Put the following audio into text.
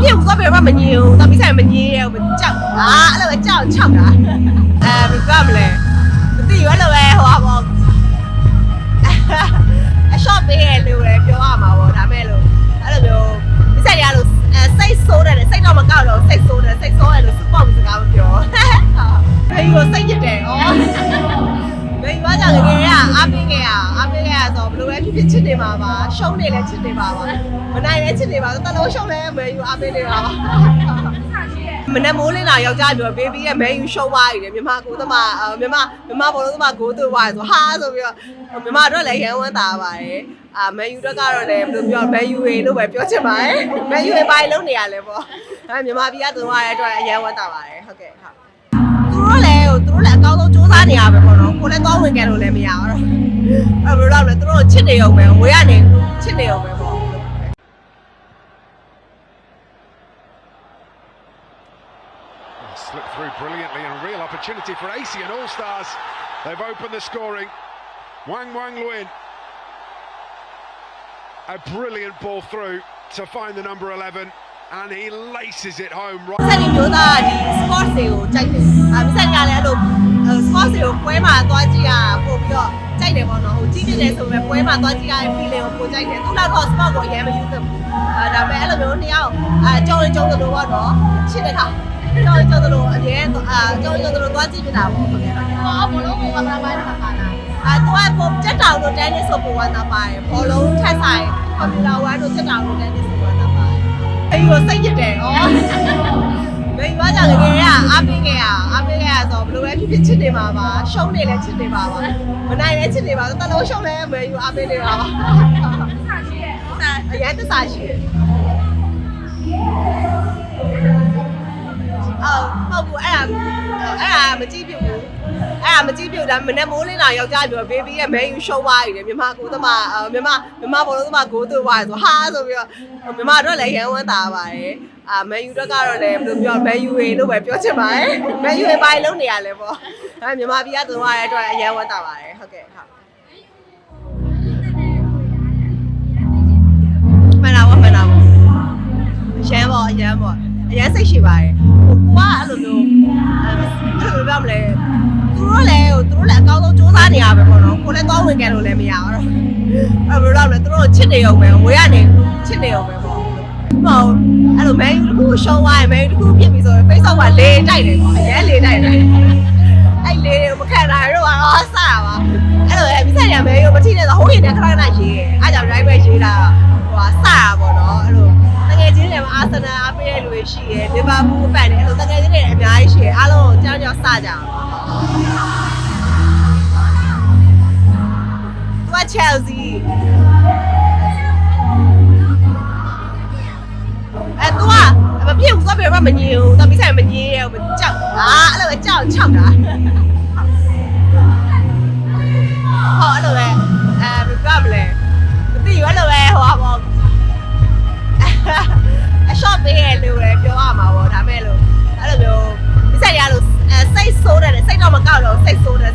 ဖြစ်ဘူးဆိုပေမဲ့မညင်ဘူးတပိဆိုင်မညင်ရဘူးကြောက်အာအဲ့လိုပဲကြောက်ချောက်တာအဲဘယ်ကမလဲမသိဘူးအဲ့လိုပဲဟိုပါပေါ့အရှော့ပေးရလို့လည်းပြောရမှာပေါ့ဒါမဲ့လို့အဲ့လိုမျိုးဒီဆိုင်ရလို့အဲစိတ်ဆိုးတယ်စိတ်တော့မကောက်တော့စိတ်ဆိုးတယ်စိတ်ဆိုးရလို့စပေါ့စကားမပြောဟာဘယ်လိုစိတ်ညစ်တယ်ဩဘယ်ရွာကြောင့်ငယ်ရအားပေးခဲ့ရအားပေးခဲ့ရ ဆိုဘယ်လိုပဲဖြစ်ဖြစ်ချစ်နေပါပါရှုံးနေလဲချစ်နေပါပါမနိုင်လဲချစ်နေပါတလုံးရှုံးလဲမယ်ယူအားပေးနေပါပါမနေ့မိုးလင်းလာယောက်ျားပြောဘေဘီရဲ့မဲယူရှုံးသွားပြီလေမြန်မာကိုသမားမြန်မာမြန်မာဘောလုံးသမားကိုသွေးသွားဆိုဟာဆိုပြီးတော့မြန်မာတော့လည်းရန်ဝမ်းသာပါတယ်အာမဲယူတော့ကတော့လည်းဘယ်လိုပြောမဲယူရေလို့ပဲပြောချင်ပါတယ်မဲယူရေပိုင်းလုံးနေရလဲပေါ့အဲမြန်မာပြည်ကသူသွားတဲ့အတွက်အရန်ဝမ်းသာပါတယ်ဟုတ်ကဲ့ဟုတ်သူတို့လည်းသူတို့လည်းအကောင်းဆုံးစူးစမ်း နေရပဲပေါ့နော်ကိုလည်းတောင်းဝင်ကြလို့လည်းမရတော့အဲ့ဘယ်လိုလဲသူတို့ချစ်နေအောင်ပဲဝေးရနေချစ်နေအောင်ပဲပေါ့ Slipped through brilliantly and a real opportunity for AC and All Stars. They've opened the scoring. Wang Wang Luin. A brilliant ball through to find the number 11 and he laces it home right. စက်ဒီမျိုးသားကဒီ sports တွေကိုကြိုက်တယ်။အဲစက်ကလည်းအဲ့လို sports တွေကိုပွဲမှာသွားကြည့်ရတာပို့ပြီးတော့ကြိုက်တယ်ပေါ့နော်။ဟိုကြီးနေတယ်ဆိုပေမဲ့ပွဲမှာသွားကြည့်ရတဲ့ feeling ကိုပိုကြိုက်တယ်။သူ့လောက်တော့ sport ကိုအရင်မယူသဘူး။အဲဒါပေမဲ့အဲ့လိုမျိုးနှစ်ယောက်အဲကြောင်းလေးကြောင်းသလိုပေါ့နော်။ချစ်တဲ့ခါကြောင်းလေးကြောင်းသလိုအရင်အာကြောင်းလေးကြောင်းသလိုသွားကြည့်ပြတာပေါ့ဟုတ်ကဲ့။ဟောဘလုံးကိုကမ္ဘာပိုင်းမှာပါလား။အဲသူကပုံတက်တောင်တို့ tennis ဆိုပုံဝမ်းတာပါတယ်။ဘောလုံးထက်ဆိုင် formula 1တို့တက်တောင်တို့ tennis ဆိုပုံဝမ်းတာပါတယ်။အဲ့ဒီကိုစိတ်ညစ်တယ်။ဩ။ ဘယ်ရွာကြောင့်ငယ်ရအားပေးခဲ့ရအားပေးခဲ့ရဆိုဘယ်လိုပဲဖြစ်ဖြစ်ချစ်နေပါပါရှုံးနေလဲချစ်နေပါပါမနိုင်လဲချစ်နေပါတလုံးရှုံးလဲမယ်ယူအားပေးနေပါပါအရင်တစားရှိတယ်အော်ဟုတ်ဘူးအဲ့ဒါအဲ့ဒါမကြည့်ပြဘူး အဲ့ဒါမကြည့်ပြဘူးဒါမနေ့မိုးလင်းလာယောက်ျားပြောဘေဘီရဲ့မဲယူရှုံးသွားပြီလေမြန်မာကိုသမားမြန်မာမြန်မာဘောလုံးသမားကိုသွေးသွားဆိုဟာဆိုပြီးတော့မြန်မာတော့လည်းရန်ဝမ်းသာပါတယ်အာမဲယူတော့ကတော့လည်းဘယ်လိုပြောမဲယူရေလို့ပဲပြောချင်ပါတယ်မဲယူရေပိုင်းလုံးနေရလဲပေါ့အဲမြန်မာပြည်ကသူသွားတဲ့အတွက်အရန်ဝမ်းသာပါတယ်ဟုတ်ကဲ့ဟုတ်မှန်တာပေါ့မှန်တာပေါ့အရန်ပေါ့အရန်ပေါ့အရန်စိတ်ရှိပါတယ်ဟိုကိုကအဲ့လိုမျိုး ပေါ့နော်ကိုလည်းတောင်းဝင်ကြလို့လည်းမရတော့အဲ့ဘယ်လိုလဲသူတို့ချစ်နေအောင်ပဲဝေးရနေချစ်နေအောင်ပဲပေါ့မဟုတ်အဲ့လိုမဲယူတစ်ခုရှုံးသွားရင်မဲယူတစ်ခုပြစ်ပြီဆိုရင် Facebook ကလေတိုက်တယ်ပေါ့အရင်လေတိုက်တယ်အဲ့လေတွေမခံနိုင်တော့တော့ဆတာပါအဲ့လိုပဲမိဆက်ရမဲယူမထိနဲ့ဆိုဟိုးရင်နဲ့ခဏခဏရေးတယ်အားကြောင့် drive ပဲရေးတာဟိုကဆတာပေါ့နော်အဲ့လိုတကယ်ချင်းလည်းအာဆနယ်အားပေးတဲ့လူတွေရှိတယ်လီဗာပူးဖန်တွေအဲ့လိုတကယ်ချင်းတွေအများကြီးရှိတယ်အားလုံးကြောက်ကြောက်စကြအောင် ဆိုင်မညင်ရဘူးကြောက်အာအဲ့လိုပဲကြောက်ချောက်တာဟောအဲ့လိုပဲအဲဘယ်ကမလဲမသိဘူးအဲ့လိုပဲဟိုပါပေါ့အရှော့ပေးရလို့လည်းပြောရမှာပေါ့ဒါမဲ့လို့အဲ့လိုမျိုးဒီဆိုင်ရလို့အဲစိတ်ဆိုးတယ်စိတ်တော့မကောက်တော့စိတ်ဆိုးတယ်